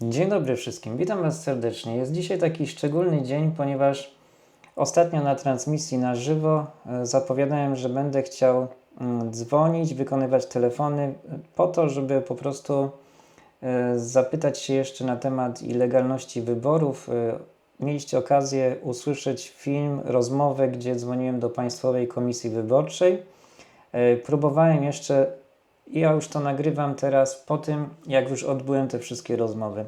Dzień dobry wszystkim, witam Was serdecznie. Jest dzisiaj taki szczególny dzień, ponieważ ostatnio na transmisji na żywo e, zapowiadałem, że będę chciał mm, dzwonić, wykonywać telefony po to, żeby po prostu e, zapytać się jeszcze na temat i legalności wyborów. E, Mieliście okazję usłyszeć film, rozmowę, gdzie dzwoniłem do Państwowej Komisji Wyborczej. Próbowałem jeszcze, ja już to nagrywam teraz po tym, jak już odbyłem te wszystkie rozmowy.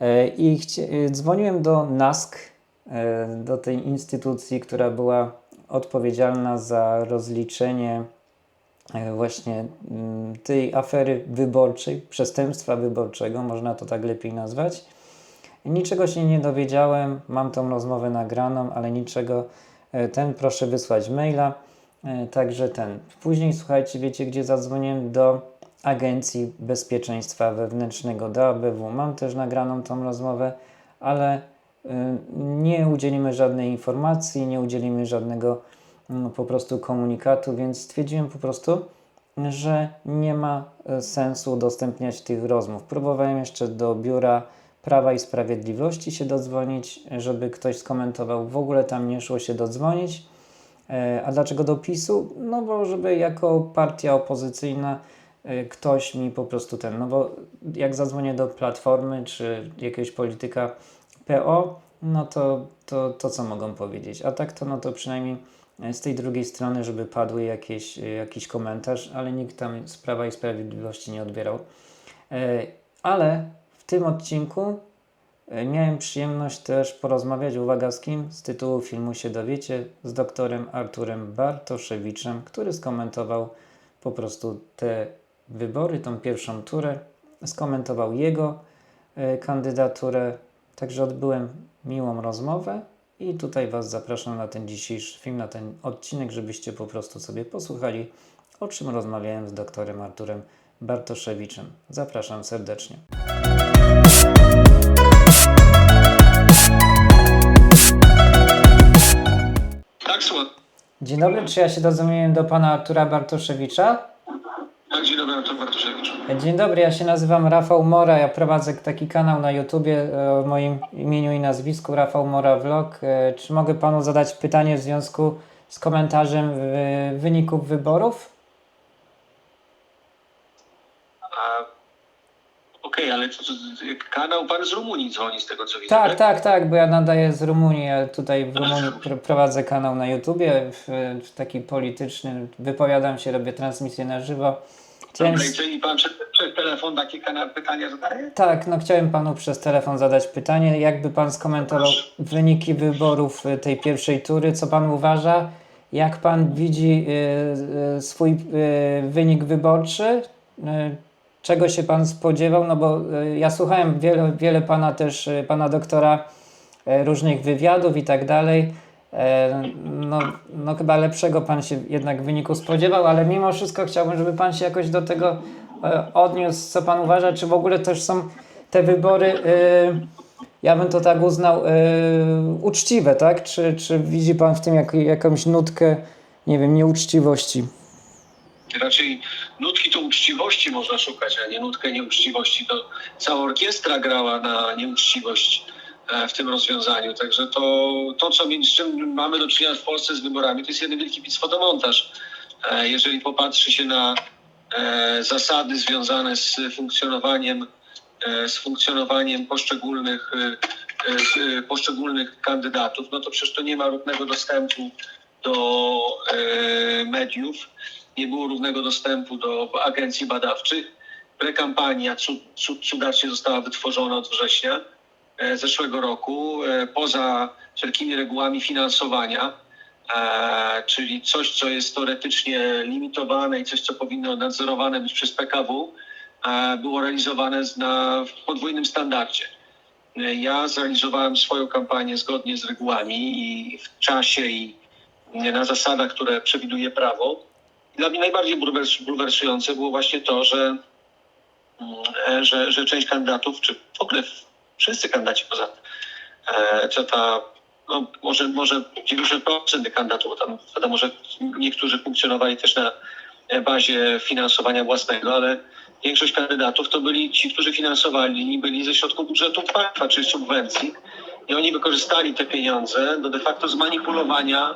E, I e, dzwoniłem do NASK, e, do tej instytucji, która była odpowiedzialna za rozliczenie właśnie mm, tej afery wyborczej, przestępstwa wyborczego, można to tak lepiej nazwać. Niczego się nie dowiedziałem, mam tą rozmowę nagraną, ale niczego. Ten proszę wysłać maila. E, Także ten. Później słuchajcie, wiecie gdzie zadzwoniłem do Agencji Bezpieczeństwa Wewnętrznego do ABW. Mam też nagraną tą rozmowę, ale y, nie udzielimy żadnej informacji, nie udzielimy żadnego mm, po prostu komunikatu, więc stwierdziłem po prostu, że nie ma e, sensu udostępniać tych rozmów. Próbowałem jeszcze do biura Prawa i Sprawiedliwości się dodzwonić, żeby ktoś skomentował. W ogóle tam nie szło się dodzwonić. E, A dlaczego do PiSu? No bo żeby jako partia opozycyjna e, ktoś mi po prostu ten, no bo jak zadzwonię do Platformy czy jakiegoś polityka PO, no to, to, to co mogą powiedzieć? A tak to no to przynajmniej e, z tej drugiej strony, żeby padły jakieś, jakiś komentarz, ale nikt tam z Prawa i Sprawiedliwości nie odbierał. Ale w tym odcinku Miałem przyjemność też porozmawiać, uwaga z kim, z tytułu filmu się dowiecie, z doktorem Arturem Bartoszewiczem, który skomentował po prostu te wybory, tą pierwszą turę, skomentował jego e, kandydaturę, także odbyłem miłą rozmowę i tutaj Was zapraszam na ten dzisiejszy film, na ten odcinek, żebyście po prostu sobie posłuchali, o czym rozmawiałem z doktorem Arturem Bartoszewiczem. Zapraszam serdecznie. Dzień dobry, czy ja się dodzwoniłem do pana Artura Bartoszewicza? Tak, dzień dobry, Anton Bartoszewicz. Dzień dobry, ja się nazywam Rafał Mora, ja prowadzę taki kanał na YouTubie e, o moim imieniu i nazwisku, Rafał Mora Vlog. E, Czy mogę panu zadać pytanie w związku z komentarzem e, wyników wyborów? Okej, ale kanał pan z Rumunii dzwoni z tego co widzę. Tak, tak, tak, bo ja nadaję z Rumunii, ja tutaj w Rumunii pr- prowadzę kanał na YouTubie, w, w taki polityczny, wypowiadam się, robię transmisję na żywo. Chciałem... Dobra, i czyli pan przez, przez telefon takie kana- pytania zadaje? Tak, no chciałem panu przez telefon zadać pytanie. Jakby pan skomentował wyniki wyborów y, tej pierwszej tury? Co pan uważa? Jak pan widzi y, y, swój y, wynik wyborczy? Y, czego się pan spodziewał? No bo y, ja słuchałem wiele, wiele pana też, y, pana doktora, y, różnych wywiadów i tak dalej. E, No, no chyba lepszego pan się jednak wyniku spodziewał, ale mimo wszystko chciałbym, żeby pan się jakoś do tego e, odniósł, co pan uważa, czy w ogóle też są te wybory, e, ja bym to tak uznał, e, uczciwe, tak? Czy, czy widzi pan w tym jak, jakąś nutkę, nie wiem, nieuczciwości? Raczej nutki to uczciwości można szukać, a nie nutkę nieuczciwości. To cała orkiestra grała na nieuczciwość e, w tym rozwiązaniu. Także to, to co między czym mamy do czynienia w Polsce z wyborami, to jest jeden wielki pic fotomontaż. E, Jeżeli popatrzy się na e, zasady związane z funkcjonowaniem, z funkcjonowaniem poszczególnych, z, poszczególnych kandydatów, no to przecież to nie ma równego dostępu do mediów, nie było równego dostępu do agencji badawczych. Prekampania cud, cud, cudacznie została wytworzona od września e, zeszłego roku, e, poza wszelkimi regułami finansowania, e, czyli coś, co jest teoretycznie limitowane i coś, co powinno nadzorowane być przez PKW, było realizowane na, w podwójnym standardzie. Ja zrealizowałem swoją kampanię zgodnie z regułami i w czasie i na zasadach, które przewiduje prawo. Dla mnie najbardziej bulwers- bulwersujące było właśnie to, że, mm, że, że część kandydatów, czy w ogóle wszyscy kandydaci poza e, co ta, no może, może 90% kandydatów, tam wiadomo, że niektórzy funkcjonowali też na bazie finansowania własnego, ale większość kandydatów to byli ci, którzy finansowali, byli ze środków budżetu państwa czy subwencji i oni wykorzystali te pieniądze do de facto zmanipulowania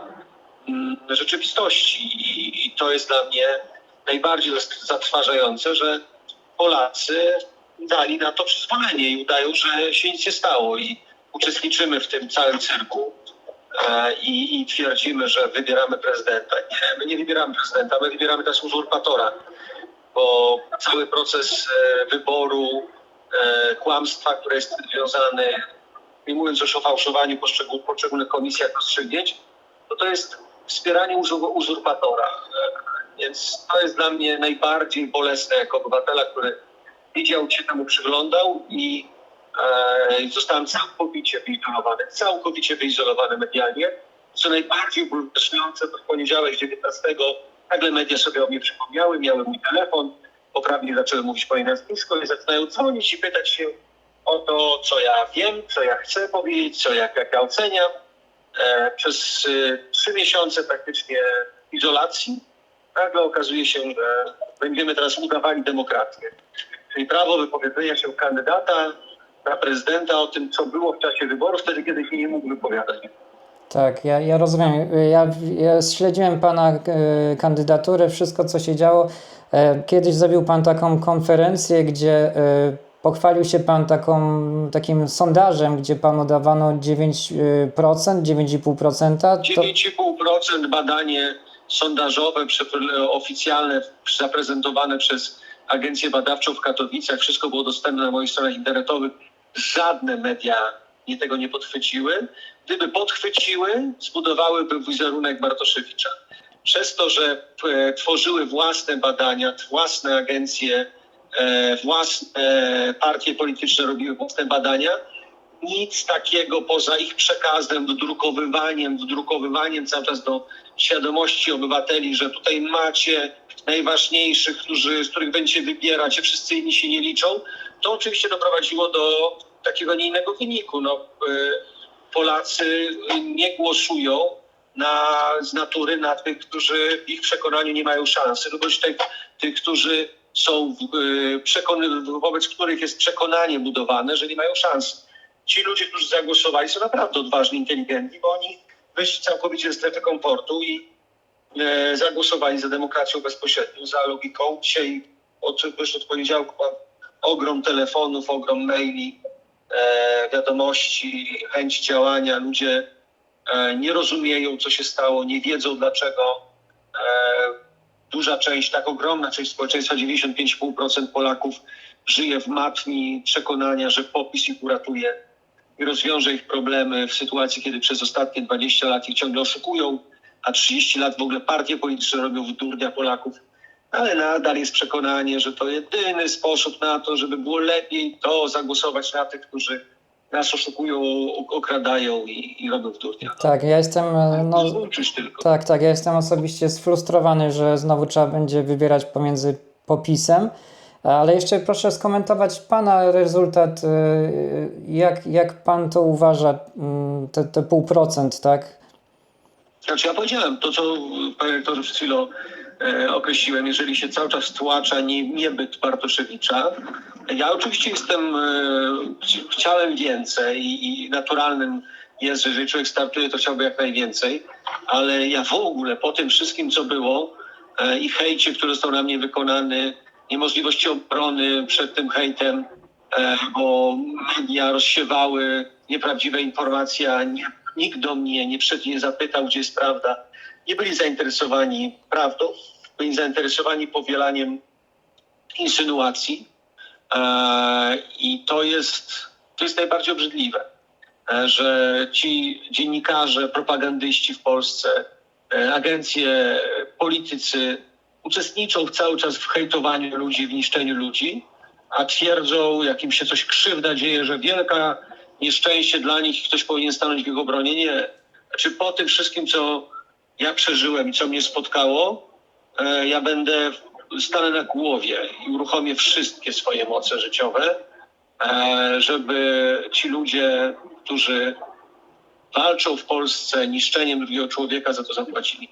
rzeczywistości I, i to jest dla mnie najbardziej zatrważające, że Polacy dali na to przyzwolenie i udają, że się nic nie stało i uczestniczymy w tym całym cyrku e, i, i twierdzimy, że wybieramy prezydenta. Nie, my nie wybieramy prezydenta, my wybieramy teraz uzurpatora, bo cały proces e, wyboru, e, kłamstwa, które jest związane, nie mówiąc już o fałszowaniu poszczegól, poszczególnych komisjach rozstrzygnięć, to to jest wspieranie uzur, uzurpatora. Więc to jest dla mnie najbardziej bolesne jako obywatela, który widział się temu przyglądał i e, zostałem całkowicie wyizolowany, całkowicie wyizolowany medialnie. Co najbardziej bulwersujące, to w poniedziałek 19 nagle media sobie o mnie przypomniały, miały mój telefon, poprawnie zaczęły mówić moje nazwisko i zaczynają dzwonić i pytać się o to, co ja wiem, co ja chcę powiedzieć, co jak, jak ja oceniam. E, przez e, trzy miesiące praktycznie izolacji nagle okazuje się, że będziemy teraz udawali demokrację. Czyli prawo wypowiedzenia się kandydata na prezydenta o tym, co było w czasie wyborów, wtedy, kiedy się nie mógł wypowiadać. Tak, ja, ja rozumiem. Ja, ja śledziłem Pana e, kandydaturę, wszystko co się działo. E, kiedyś zrobił Pan taką konferencję, gdzie e, pochwalił się Pan taką, takim sondażem, gdzie Panu dawano 9%, 9,5%. To, 9,5% badanie sondażowe, oficjalne, zaprezentowane przez Agencję Badawczą w Katowicach. Wszystko było dostępne na moich stronach internetowych. Żadne media nie tego nie podchwyciły. Gdyby podchwyciły, zbudowałyby wizerunek Bartoszewicza. Przez to, że e, tworzyły własne badania, własne agencje, własne partie polityczne robiły własne badania, nic takiego poza ich przekazem, dodrukowywaniem, dodrukowywaniem cały czas do świadomości obywateli, że tutaj macie najważniejszych, którzy, z których będziecie wybierać, a wszyscy inni się nie liczą, to oczywiście doprowadziło do takiego nie innego wyniku. No, y, Polacy nie głosują na, z natury na tych, którzy w ich przekonaniu nie mają szansy, lub też tych, tych którzy są y, przekony, wobec których jest przekonanie budowane, że nie mają szans. Ci ludzie, którzy zagłosowali, są naprawdę odważni, inteligentni, bo oni wyszli całkowicie ze strefy komfortu i e, zagłosowali za demokracją bezpośrednią, za logiką. Dzisiaj od, już od poniedziałku mam ogrom telefonów, ogrom maili, e, wiadomości, chęć działania. Ludzie e, nie rozumieją, co się stało, nie wiedzą dlaczego. E, duża część, tak ogromna część społeczeństwa, 95,5% Polaków żyje w matni przekonania, że popis ich uratuje i rozwiąże ich problemy w sytuacji, kiedy przez ostatnie 20 lat ich ciągle oszukują, a 30 lat w ogóle partie polityczne robią w durnia Polaków. Ale nadal jest przekonanie, że to jedyny sposób na to, żeby było lepiej, to zagłosować na tych, którzy nas oszukują, okradają i, i robią w durnia. tak, ja jestem. e, No. Tak, tak. Ja jestem osobiście sfrustrowany, że znowu trzeba będzie wybierać pomiędzy popisem. Ale jeszcze proszę skomentować Pana rezultat. y, Jak, jak Pan to uważa, mm, te, te pół procent, tak? Znaczy ja powiedziałem to, co panie rektorze przed chwilą e, określiłem, jeżeli się cały czas tłacza nie, niebyt Bartoszewicza. Ja oczywiście jestem, e, ch- chciałem więcej i, naturalnym jest, że jeżeli człowiek startuje, to chciałby jak najwięcej, ale ja w ogóle po tym wszystkim, co było e, i hejcie, który został na mnie wykonany, niemożliwości obrony przed tym hejtem, e, bo media rozsiewały nieprawdziwe informacje, a nikt do mnie nie nie zapytał, gdzie jest prawda. Nie byli zainteresowani prawdą, byli zainteresowani powielaniem insynuacji e, i to jest, to jest najbardziej obrzydliwe, e, że ci dziennikarze, propagandyści w Polsce, e, agencje, politycy uczestniczą cały czas w hejtowaniu ludzi, w niszczeniu ludzi, a twierdzą, jak im się coś krzywda dzieje, że wielka nieszczęście dla nich ktoś powinien stanąć w ich obronie. Nie. Znaczy po tym wszystkim, co ja przeżyłem i co mnie spotkało, ja będę, stanę na głowie i uruchomię wszystkie swoje moce życiowe, e, żeby ci ludzie, którzy walczą w Polsce niszczeniem drugiego człowieka, za to zapłacili.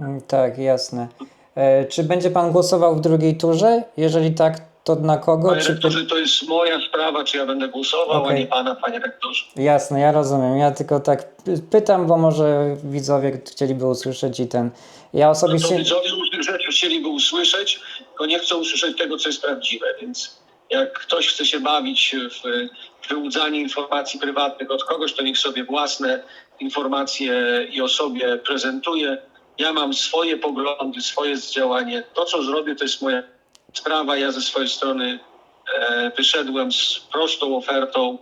Mm, Tak, jasne. E, Czy będzie Pan głosował w drugiej turze? Jeżeli tak, to na kogo? Panie Czy... rektorze, to jest moja sprawa, czy ja będę głosował, Okej. a nie pana, panie rektorze. Jasne, ja rozumiem. Ja tylko tak py- pytam, bo może widzowie chcieliby usłyszeć i ten. Ja No osobiście. widzowie różnych rzeczy chcieliby usłyszeć, tylko nie chcą usłyszeć tego, co jest prawdziwe, więc jak ktoś chce się bawić w wyłudzanie informacji prywatnych od kogoś, to niech sobie własne informacje i o sobie prezentuje. Ja mam swoje poglądy, swoje działanie. To, co zrobię, to jest moja sprawa. Ja ze swojej strony e, wyszedłem z prostą ofertą,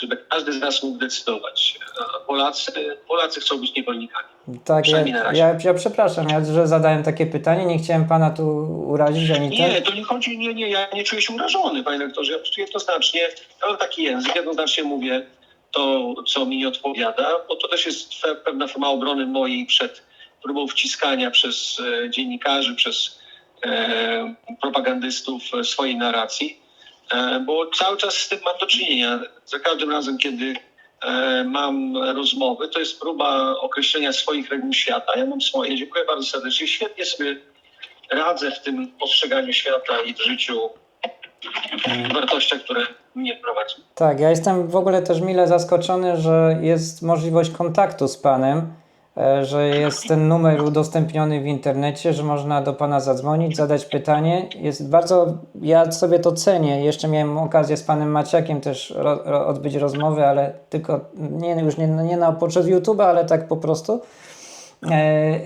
żeby każdy z nas mógł decydować. A Polacy, Polacy chcą być niewolnikami. Tak, ja, ja, ja przepraszam, ja, że zadałem takie pytanie. Nie chciałem pana tu urazić ani Nie, to nie chodzi, nie, nie, ja nie czuję się urażony, panie doktorze. Ja po prostu jednoznacznie, ja mam taki język, jednoznacznie mówię to, co mi nie odpowiada, bo to też jest pewna forma obrony mojej przed próbą wciskania przez e, dziennikarzy, przez e, propagandystów e, swojej narracji, e, bo cały czas z tym mam do czynienia. Za każdym razem, kiedy e, mam rozmowy, to jest próba określenia swoich reguł świata. Ja mam swoje. Dziękuję bardzo serdecznie. Świetnie sobie radzę w tym postrzeganiu świata i w życiu, w wartościach, które mnie prowadzą. Tak, ja jestem w ogóle też mile zaskoczony, że jest możliwość kontaktu z panem, e, że jest ten numer udostępniony w internecie, że można do pana zadzwonić, zadać pytanie. Jest bardzo, ja sobie to cenię. Jeszcze miałem okazję z panem Maciakiem też ro, ro, odbyć rozmowę, ale tylko nie, już nie, nie na podczas YouTube'a, ale tak po prostu. E,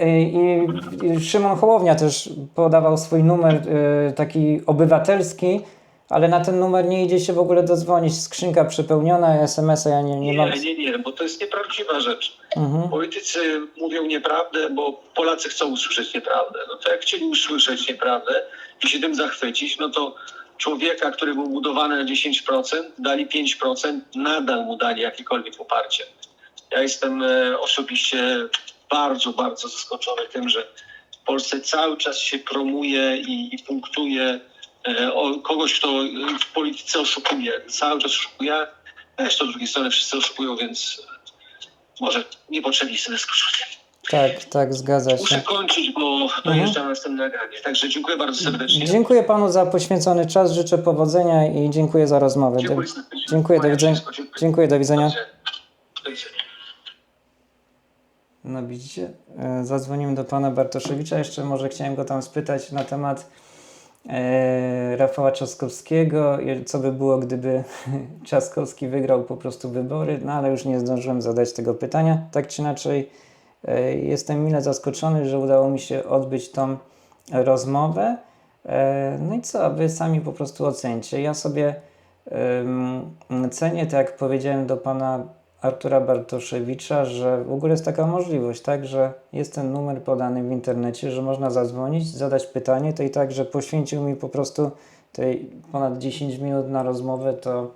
e, I Szymon Hołownia też podawał swój numer e, taki obywatelski, ale na ten numer nie idzie się w ogóle dodzwonić. Skrzynka przepełniona, SMS-a ja nie, nie Nie, mam. nie, nie, bo to jest nieprawdziwa rzecz. Mhm. Politycy mówią nieprawdę, bo Polacy chcą usłyszeć nieprawdę. No to jak chcieli usłyszeć nieprawdę i się tym zachwycić, no to człowieka, który był budowany na 10%, dali 5%, nadal mu dali jakiekolwiek poparcie. Ja jestem e, osobiście bardzo, bardzo zaskoczony tym, że w Polsce cały czas się promuje i, i punktuje o kogoś, kto e, w polityce oszukuje. Cały czas oszukuje. To z drugiej strony wszyscy oszukują, więc może niepotrzebnie sobie zaskoczony. Tak, tak, zgadza Muszę się. kończyć, bo dojeżdżam na następne nagranie. Także dziękuję bardzo serdecznie. Dziękuję panu za poświęcony czas, życzę powodzenia i dziękuję za rozmowę. Do, Dziękuję serdecznie. dziękuję, do widzenia. dziękuję. Do widzenia. Do. No widzicie, e, zadzwonimy do pana Bartoszewicza. Jeszcze może chciałem go tam spytać na temat e, Rafała Trzaskowskiego, co by było, gdyby Trzaskowski wygrał po prostu wybory, no ale już nie zdążyłem zadać tego pytania. Tak czy inaczej, e, jestem mile zaskoczony, że udało mi się odbyć tą rozmowę. E, no i co, wy sami po prostu ocencie. Ja sobie cenię, tak jak powiedziałem do pana Artura Bartoszewicza, że w ogóle jest taka możliwość, tak, że jest ten numer podany w internecie, że można zadzwonić, zadać pytanie, to i tak, że poświęcił mi po prostu tej ponad 10 minut na rozmowę, to,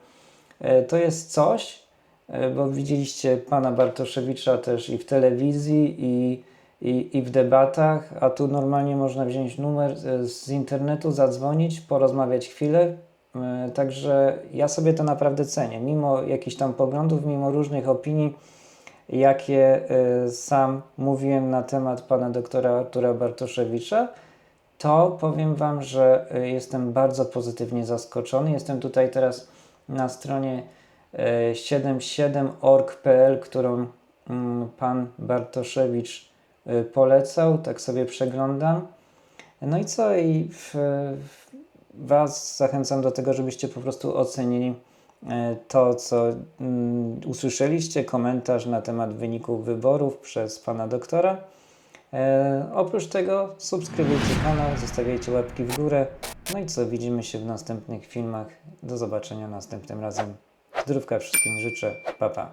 e, to jest coś, e, bo widzieliście pana Bartoszewicza też i w telewizji, i, i, i w debatach, a tu normalnie można wziąć numer e, z internetu, zadzwonić, porozmawiać chwilę, Także ja sobie to naprawdę cenię. Mimo jakichś tam poglądów, mimo różnych opinii, jakie e, sam mówiłem na temat pana doktora Artura Bartoszewicza, to powiem wam, że e, jestem bardzo pozytywnie zaskoczony. Jestem tutaj teraz na stronie e, 77org.pl, którą mm, pan Bartoszewicz e, polecał. Tak sobie przeglądam. No i co? I w, w Was zachęcam do tego, żebyście po prostu ocenili e, to, co mm, usłyszeliście, komentarz na temat wyników wyborów przez pana doktora. E, oprócz tego subskrybujcie kanał, zostawiajcie łapki w górę. No i co, widzimy się w następnych filmach. Do zobaczenia następnym razem. Zdrówka wszystkim życzę. Pa, pa.